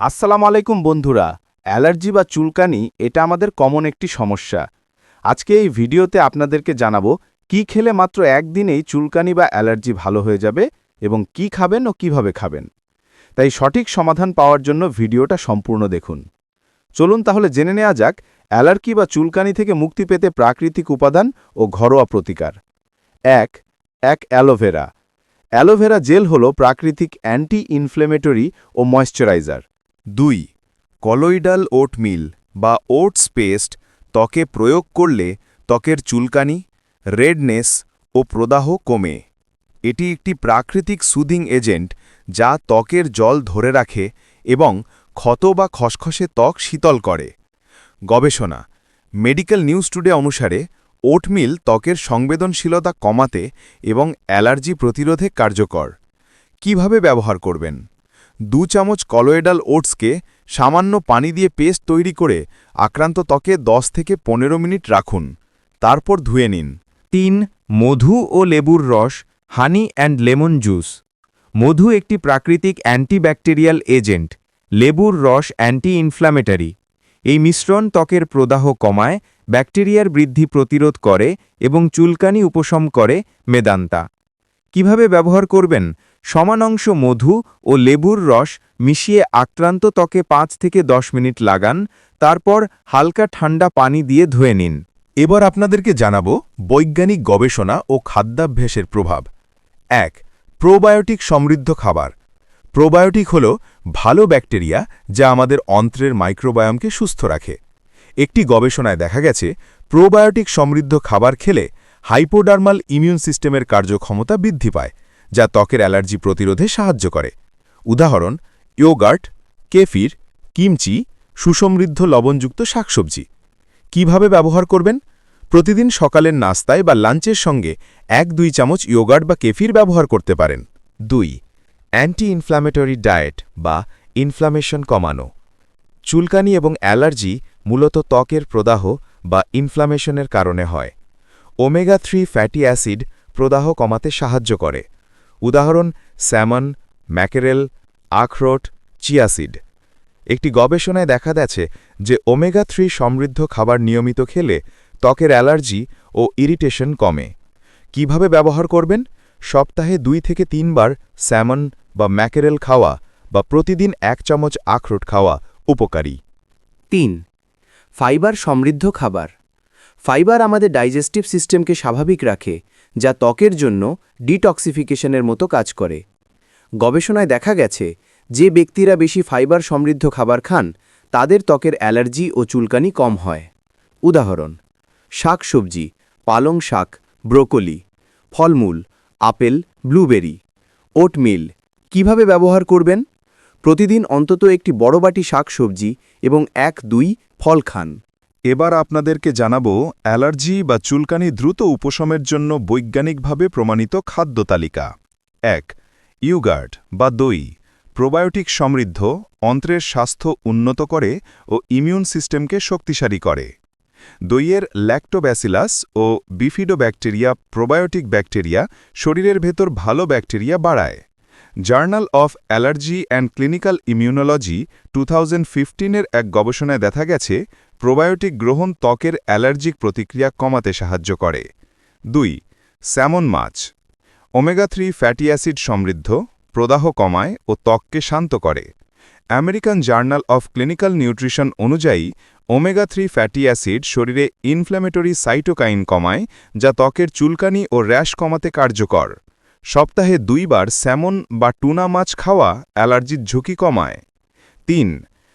আসসালামু আলাইকুম বন্ধুরা। অ্যালার্জি বা চুলকানি, এটা আমাদের কমন একটি সমস্যা। আজকে এই ভিডিওতে আপনাদেরকে জানাব, কি খেলে মাত্র একদিনেই চুলকানি বা অ্যালার্জি ভালো হয়ে যাবে এবং কি খাবেন ও কীভাবে খাবেন? তাই সঠিক সমাধান পাওয়ার জন্য ভিডিওটা সম্পূর্ণ দেখুন। চলুন তাহলে জেনে নেওয়া যাক অ্যালার্জি বা চুলকানি থেকে মুক্তি পেতে প্রাকৃতিক উপাদান ও ঘরোয়া প্রতিকার। এক এক অ্যালোভেরা। অ্যালোভেরা জেল হল প্রাকৃতিক অ্যান্টি ইনফ্লেমেটরি ও ময়শ্চারাইজার। দুই, কলোইডাল ওটমিল বা ওটস পেস্ট ত্বকে প্রয়োগ করলে ত্বকের চুলকানি, রেডনেস ও প্রদাহ কমে। এটি একটি প্রাকৃতিক সুদিং এজেন্ট যা ত্বকের জল ধরে রাখে এবং ক্ষত বা খসখসে ত্বক শীতল করে। গবেষণা, মেডিকেল নিউজ টুডে অনুসারে, ওটমিল ত্বকের সংবেদনশীলতা কমাতে এবং অ্যালার্জি প্রতিরোধে কার্যকর। কীভাবে ব্যবহার করবেন? দু চামচ কলোয়েডাল ওটসকে সামান্য পানি দিয়ে পেস্ট তৈরি করে আক্রান্ত ত্বকে 10 থেকে পনেরো মিনিট রাখুন। তারপর ধুয়ে নিন। তিন, মধু ও লেবুর রস, হানি অ্যান্ড লেমন জুস। মধু একটি প্রাকৃতিক অ্যান্টিব্যাকটেরিয়াল এজেন্ট। লেবুর রস অ্যান্টি ইনফ্ল্যামেটারি এই মিশ্রণ ত্বকের প্রদাহ কমায়, ব্যাকটেরিয়ার বৃদ্ধি প্রতিরোধ করে এবং চুলকানি উপশম করে মেদান্তা। কীভাবে ব্যবহার করবেন? সমান অংশ মধু ও লেবুর রস মিশিয়ে আক্রান্ত ত্বকে পাঁচ থেকে দশ মিনিট লাগান, তারপর হালকা ঠান্ডা পানি দিয়ে ধুয়ে নিন। এবার আপনাদেরকে জানাব বৈজ্ঞানিক গবেষণা ও খাদ্যাভ্যাসের প্রভাব। এক, প্রোবায়োটিক সমৃদ্ধ খাবার। প্রোবায়োটিক হল ভালো ব্যাকটেরিয়া যা আমাদের অন্ত্রের মাইক্রোবায়োমকে সুস্থ রাখে। একটি গবেষণায় দেখা গেছে, প্রোবায়োটিক সমৃদ্ধ খাবার খেলে হাইপোডার্মাল ইমিউন সিস্টেমের কার্যক্ষমতা বৃদ্ধি পায়, যা ত্বকের অ্যালার্জি প্রতিরোধে সাহায্য করে। উদাহরণ, ইয়োগার্ট, কেফির, কিমচি, সুসমৃদ্ধ লবণযুক্ত শাকসবজি। কীভাবে ব্যবহার করবেন? প্রতিদিন সকালের নাস্তায় বা লাঞ্চের সঙ্গে এক দুই চামচ ইয়োগার্ট বা কেফির ব্যবহার করতে পারেন। দুই অ্যান্টি ইনফ্ল্যামেটরি ডায়েট বা ইনফ্লামেশন কমানো। চুলকানি এবং অ্যালার্জি মূলত ত্বকের প্রদাহ বা ইনফ্লামেশনের কারণে হয়। ওমেগা থ্রি ফ্যাটি অ্যাসিড প্রদাহ কমাতে সাহায্য করে। উদাহরণ, স্যামন, ম্যাকেরেল, আখরোট চিয়াসিড একটি গবেষণায় দেখা গেছে যে ওমেগা থ্রি সমৃদ্ধ খাবার নিয়মিত খেলে ত্বকের অ্যালার্জি ও ইরিটেশন কমে। কীভাবে ব্যবহার করবেন? সপ্তাহে দুই থেকে তিনবার স্যামন বা ম্যাকেরেল খাওয়া বা প্রতিদিন এক চামচ আখরোট খাওয়া উপকারী। তিন, ফাইবার সমৃদ্ধ খাবার। ফাইবার আমাদের ডাইজেস্টিভ সিস্টেমকে স্বাভাবিক রাখে, যা ত্বকের জন্য ডিটক্সিফিকেশনের মতো কাজ করে। গবেষণায় দেখা গেছে, যে ব্যক্তিরা বেশি ফাইবার সমৃদ্ধ খাবার খান, তাদের ত্বকের অ্যালার্জি ও চুলকানি কম হয়। উদাহরণ শাক সবজি পালং শাক, ব্রোকলি, ফলমূল, আপেল, ব্লুবেরি, ওটমিল কীভাবে ব্যবহার করবেন? প্রতিদিন অন্তত একটি বড় বাটি শাক সবজি এবং এক দুই ফল খান। এবার আপনাদেরকে জানাব, অ্যালার্জি বা চুলকানি দ্রুত উপশমের জন্য বৈজ্ঞানিকভাবে প্রমাণিত খাদ্য তালিকা। এক ইউগার্ড বা দই। প্রোবায়োটিক সমৃদ্ধ, অন্ত্রের স্বাস্থ্য উন্নত করে ও ইমিউন সিস্টেমকে শক্তিশালী করে। দইয়ের ল্যাক্টোব্যাসিলাস ও বিফিডোব্যাকটেরিয়া, প্রোবায়োটিক ব্যাকটেরিয়া শরীরের ভেতর ভালো ব্যাকটেরিয়া বাড়ায়। Journal of allergy and clinical immunology two এর এক গবেষণায় দেখা গেছে প্রোবায়োটিক গ্রহণ ত্বকের অ্যালার্জিক প্রতিক্রিয়া কমাতে সাহায্য করে। দুই, স্যামন মাছ। ওমেগা থ্রি ফ্যাটি অ্যাসিড সমৃদ্ধ, প্রদাহ কমায় ও ত্বককে শান্ত করে। American journal of clinical nutrition অনুযায়ী, ওমেগা থ্রি ফ্যাটি অ্যাসিড শরীরে ইনফ্ল্যামেটরি সাইটোকাইন কমায়, যা ত্বকের চুলকানি ও র্যাশ কমাতে কার্যকর। সপ্তাহে দুইবার স্যামন বা টুনা মাছ খাওয়া অ্যালার্জির ঝুঁকি কমায়। তিন,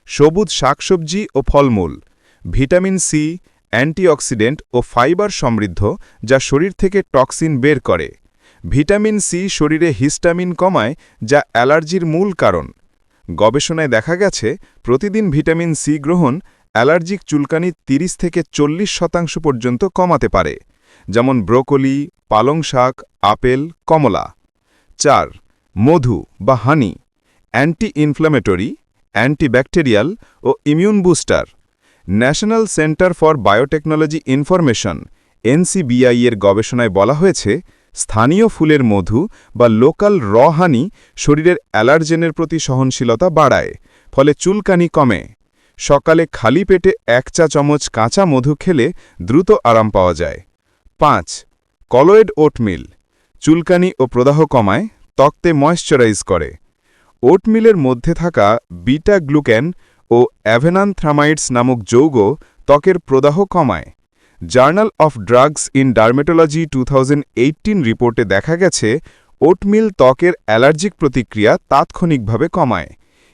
সবুজ শাকসবজি ও ফলমূল। ভিটামিন সি, অ্যান্টিঅক্সিডেন্ট ও ফাইবার সমৃদ্ধ যা শরীর থেকে টক্সিন বের করে। ভিটামিন সি শরীরে হিস্টামিন কমায়, যা অ্যালার্জির মূল কারণ। গবেষণায় দেখা গেছে, প্রতিদিন ভিটামিন সি গ্রহণ অ্যালার্জিক চুলকানি ৩০ থেকে চল্লিশ শতাংশ পর্যন্ত কমাতে পারে, যেমন ব্রোকলি, পালং শাক, আপেল, কমলা। চার, মধু বা honey anti inflammatory antibacterial O immune booster. National centre for biotechnology information, NCBI এর গবেষণায় বলা হয়েছে, স্থানীয় ফুলের মধু বা লোকাল র হানি শরীরের অ্যালার্জেনের প্রতি সহনশীলতা বাড়ায়, ফলে চুলকানি কমে। সকালে খালি পেটে এক চা চামচ কাঁচা মধু খেলে দ্রুত আরাম পাওয়া যায়। পাঁচ, কলোয়েড ওটমিল, চুলকানি ও প্রদাহ কমায়, ত্বকতে ময়েশ্চারাইজ করে। ওটমিলের মধ্যে থাকা বিটা গ্লুক্যান ও অ্যাভেনানথ্রামাইডস নামক যৌগ ত্বকের প্রদাহ কমায়। Journal of drugs in dermatology two রিপোর্টে দেখা গেছে, ওটমিল ত্বকের অ্যালার্জিক প্রতিক্রিয়া তাৎক্ষণিকভাবে কমায়।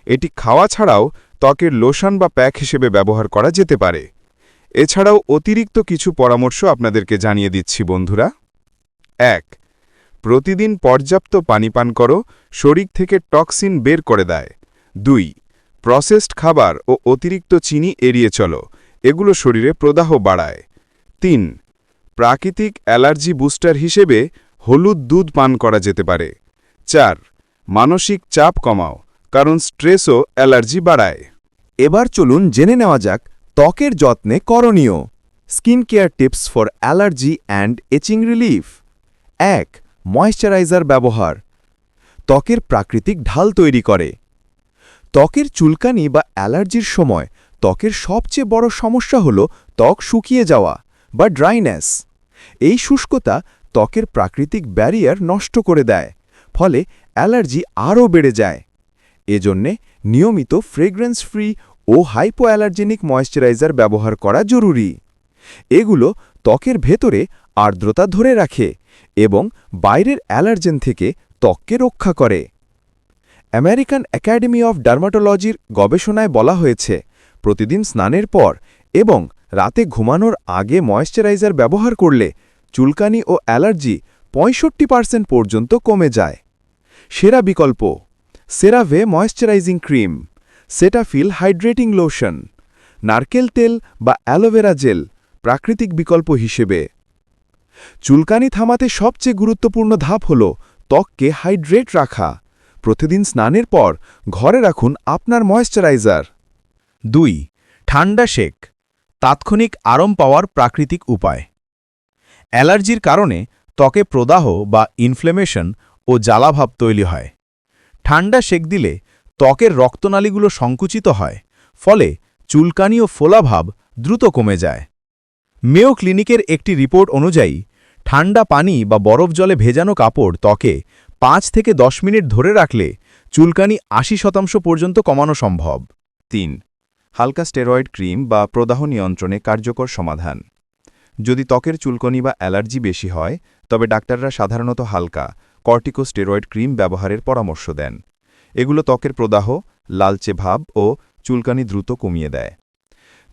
এটি খাওয়া ছাড়াও ত্বকের লোশন বা প্যাক হিসেবে ব্যবহার করা যেতে পারে। এছাড়াও অতিরিক্ত কিছু পরামর্শ আপনাদেরকে জানিয়ে দিচ্ছি বন্ধুরা। এক, প্রতিদিন পর্যাপ্ত পানি পান করো, শরীর থেকে টক্সিন বের করে দেয়। দুই প্রসেসড খাবার ও অতিরিক্ত চিনি এড়িয়ে চলো। এগুলো শরীরে প্রদাহ বাড়ায়। তিন, প্রাকৃতিক অ্যালার্জি বুস্টার হিসেবে হলুদ দুধ পান করা যেতে পারে। চার, মানসিক চাপ কমাও, কারণ স্ট্রেসও অ্যালার্জি বাড়ায়। এবার চলুন জেনে নেওয়া যাক ত্বকের যত্নে করণীয়। Skin care tips for allergy and itching relief. এক, ময়েশ্চারাইজার ব্যবহার। ত্বকের প্রাকৃতিক ঢাল তৈরি করে। ত্বকের চুলকানি বা অ্যালার্জির সময় ত্বকের সবচেয়ে বড় সমস্যা হল ত্বক শুকিয়ে যাওয়া বা ড্রাইনেস। এই শুষ্কতা ত্বকের প্রাকৃতিক ব্যারিয়ার নষ্ট করে দেয়, ফলে অ্যালার্জি আরও বেড়ে যায়। এজন্যে নিয়মিত ফ্রেগ্রেন্স ফ্রি ও হাইপো অ্যালার্জেনিক ময়েশ্চারাইজার ব্যবহার করা জরুরি। এগুলো ত্বকের ভেতরে আর্দ্রতা ধরে রাখে এবং বাইরের অ্যালার্জেন থেকে ত্বককে রক্ষা করে। আমেরিকান একাডেমি অফ ডার্মাটোলজির গবেষণায় বলা হয়েছে, প্রতিদিন স্নানের পর এবং রাতে ঘুমানোর আগে ময়েশ্চারাইজার ব্যবহার করলে চুলকানি ও অ্যালার্জি পঁয়ষট্টি পার্সেন্ট পর্যন্ত কমে যায়। সেরা বিকল্প CeraVe moisturising cream Cetaphil hydrating lotion, নারকেল তেল বা অ্যালোভেরা জেল প্রাকৃতিক বিকল্প হিসেবে। চুলকানি থামাতে সবচেয়ে গুরুত্বপূর্ণ ধাপ হল ত্বককে হাইড্রেট রাখা। প্রতিদিন স্নানের পর ঘরে রাখুন আপনার ময়েশ্চারাইজার। দুই, ঠান্ডা শেক তাৎক্ষণিক আরাম পাওয়ার প্রাকৃতিক উপায়। অ্যালার্জির কারণে ত্বকে প্রদাহ বা ইনফ্লেমেশন ও জ্বালাভাব তৈরি হয়। ঠান্ডা শেক দিলে ত্বকের রক্তনালীগুলো সংকুচিত হয়, ফলে চুলকানি ও ফোলাভাব দ্রুত কমে যায়। মেও ক্লিনিকের একটি রিপোর্ট অনুযায়ী ঠান্ডা পানি বা বরফ জলে ভেজানো কাপড় ত্বকে পাঁচ থেকে দশ মিনিট ধরে রাখলে চুলকানি আশি শতাংশ পর্যন্ত কমানো সম্ভব। তিন, হালকা স্টেরয়েড ক্রিম বা প্রদাহ নিয়ন্ত্রণে কার্যকর সমাধান। যদি ত্বকের চুলকনি বা অ্যালার্জি বেশি হয়, তবে ডাক্তাররা সাধারণত হালকা, কর্টিকোস্টেরয়েড ক্রিম ব্যবহারের পরামর্শ দেন। এগুলো ত্বকের প্রদাহ, লালচে ভাব ও চুলকানি দ্রুত কমিয়ে দেয়।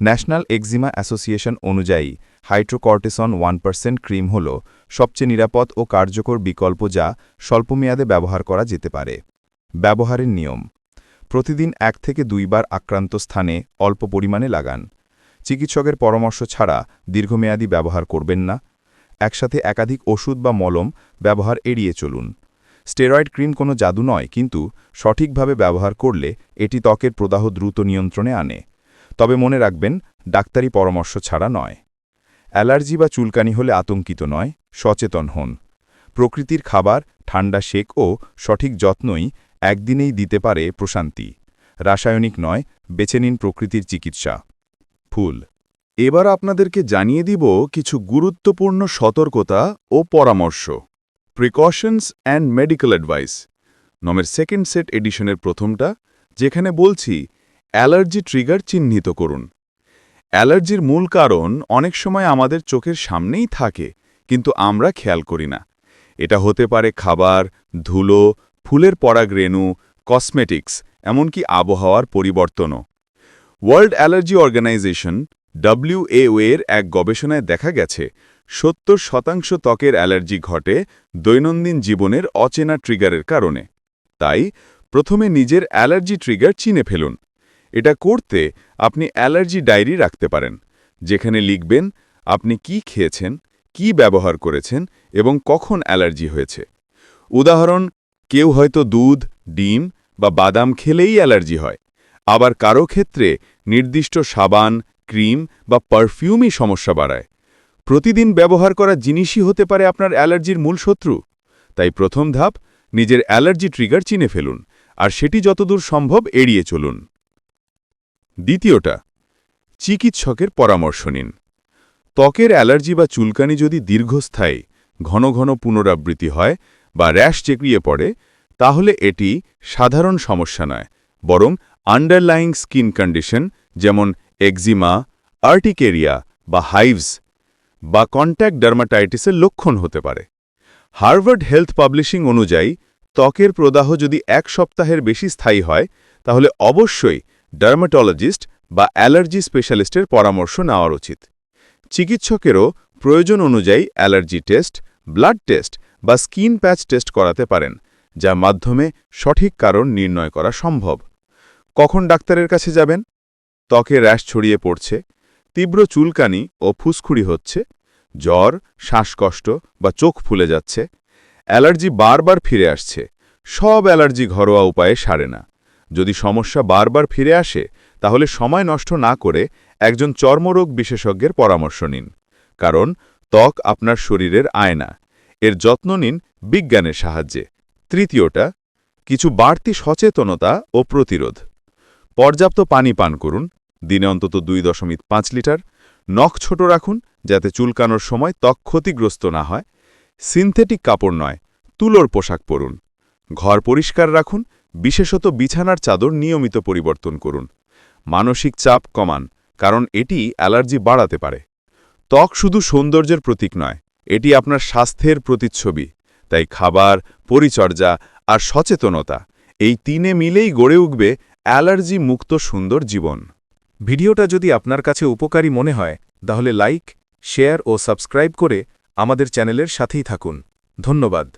ন্যাশনাল এক্সিমা অ্যাসোসিয়েশন অনুযায়ী হাইড্রোকর্টিসন ওয়ান পার্সেন্ট ক্রিম হল সবচেয়ে নিরাপদ ও কার্যকর বিকল্প যা স্বল্পমেয়াদে ব্যবহার করা যেতে পারে। ব্যবহারের নিয়ম। প্রতিদিন এক থেকে দুইবার আক্রান্ত স্থানে অল্প পরিমাণে লাগান। চিকিৎসকের পরামর্শ ছাড়া দীর্ঘমেয়াদী ব্যবহার করবেন না। একসাথে একাধিক ওষুধ বা মলম ব্যবহার এড়িয়ে চলুন। স্টেরয়েড ক্রিম কোনো জাদু নয়, কিন্তু সঠিকভাবে ব্যবহার করলে এটি ত্বকের প্রদাহ দ্রুত নিয়ন্ত্রণে আনে। তবে মনে রাখবেন, ডাক্তারি পরামর্শ ছাড়া নয়। অ্যালার্জি বা চুলকানি হলে আতঙ্কিত নয়, সচেতন হন। প্রকৃতির খাবার, ঠান্ডা শেক ও সঠিক যত্নই একদিনেই দিতে পারে প্রশান্তি। রাসায়নিক নয়, বেছে নিন প্রকৃতির চিকিৎসা। ফুল। এবার আপনাদেরকে জানিয়ে দিব কিছু গুরুত্বপূর্ণ সতর্কতা ও পরামর্শ। প্রিকশনস অ্যান্ড মেডিকেল অ্যাডভাইস নমের সেকেন্ড সেট এডিশনের প্রথমটা, যেখানে বলছি অ্যালার্জি ট্রিগার চিহ্নিত করুন। অ্যালার্জির মূল কারণ অনেক সময় আমাদের চোখের সামনেই থাকে, কিন্তু আমরা খেয়াল করি না। এটা হতে পারে খাবার, ধুলো, ফুলের পরাগরেণু, কসমেটিক্স, এমনকি আবহাওয়ার পরিবর্তনও। ওয়ার্ল্ড অ্যালার্জি অর্গানাইজেশন ডব্লিউএও এর এক গবেষণায় দেখা গেছে, সত্তর শতাংশ ত্বকের অ্যালার্জি ঘটে দৈনন্দিন জীবনের অচেনা ট্রিগারের কারণে। তাই, প্রথমে নিজের অ্যালার্জি ট্রিগার চিনে ফেলুন। এটা করতে আপনি অ্যালার্জি ডায়েরি রাখতে পারেন, যেখানে লিখবেন আপনি কি খেয়েছেন, কি ব্যবহার করেছেন এবং কখন অ্যালার্জি হয়েছে। উদাহরণ, কেউ হয়তো দুধ, ডিম বা বাদাম খেলেই অ্যালার্জি হয়। আবার কারও ক্ষেত্রে নির্দিষ্ট সাবান, ক্রিম বা পারফিউমই সমস্যা বাড়ায়। প্রতিদিন ব্যবহার করা জিনিসই হতে পারে আপনার অ্যালার্জির মূল শত্রু। তাই প্রথম ধাপ, নিজের অ্যালার্জি ট্রিগার চিনে ফেলুন, আর সেটি যতদূর সম্ভব এড়িয়ে চলুন। দ্বিতীয়টা, চিকিৎসকের পরামর্শ নিন। ত্বকের অ্যালার্জি বা চুলকানি যদি দীর্ঘস্থায়ী, ঘন ঘন পুনরাবৃত্তি হয় বা র্যাশ চেকড়িয়ে পড়ে, তাহলে এটি সাধারণ সমস্যা নয়, বরং আন্ডারলাইং স্কিন কন্ডিশন যেমন এক্সিমা আর্টিকেরিয়া বা হাইভস বা কন্ট্যাক্ট ডার্মাটাইটিসের লক্ষণ হতে পারে। হার্ভার্ড হেলথ পাবলিশিং অনুযায়ী, ত্বকের প্রদাহ যদি এক সপ্তাহের বেশি স্থায়ী হয়, তাহলে অবশ্যই ডার্মাটোলজিস্ট বা অ্যালার্জি স্পেশালিস্টের পরামর্শ নেওয়া উচিত। চিকিৎসকেরও প্রয়োজন অনুযায়ী অ্যালার্জি টেস্ট, ব্লাড টেস্ট বা স্কিন প্যাচ টেস্ট করাতে পারেন, যার মাধ্যমে সঠিক কারণ নির্ণয় করা সম্ভব। কখন ডাক্তারের কাছে যাবেন? ত্বকে র্যাশ ছড়িয়ে পড়ছে, তীব্র চুলকানি ও ফুসকুড়ি হচ্ছে, জ্বর, শ্বাসকষ্ট বা চোখ ফুলে যাচ্ছে, অ্যালার্জি বারবার ফিরে আসছে, সব অ্যালার্জি ঘরোয়া উপায়ে সারে না। যদি সমস্যা বারবার ফিরে আসে, তাহলে সময় নষ্ট না করে একজন চর্মরোগ বিশেষজ্ঞের পরামর্শ নিন। কারণ, ত্বক আপনার শরীরের আয়না। এর যত্ন নিন বিজ্ঞানের সাহায্যে। তৃতীয়টা, কিছু বাড়তি সচেতনতা ও প্রতিরোধ। পর্যাপ্ত পানি পান করুন। দিনে অন্তত দুই দশমিক পাঁচ লিটার। নখ ছোট রাখুন, যাতে চুলকানোর সময় ত্বক ক্ষতিগ্রস্ত না হয়। সিনথেটিক কাপড় নয়, তুলোর পোশাক পরুন। ঘর পরিষ্কার রাখুন বিশেষত বিছানার চাদর নিয়মিত পরিবর্তন করুন। মানসিক চাপ কমান, কারণ এটি অ্যালার্জি বাড়াতে পারে। ত্বক শুধু সৌন্দর্যের প্রতীক নয়, এটি আপনার স্বাস্থ্যের প্রতিচ্ছবি। তাই খাবার, পরিচর্যা আর সচেতনতা, এই তিনে মিলেই গড়ে উঠবে অ্যালার্জি মুক্ত সুন্দর জীবন। ভিডিওটা যদি আপনার কাছে উপকারী মনে হয়, তাহলে লাইক, শেয়ার ও সাবস্ক্রাইব করে আমাদের চ্যানেলের সাথেই থাকুন। ধন্যবাদ।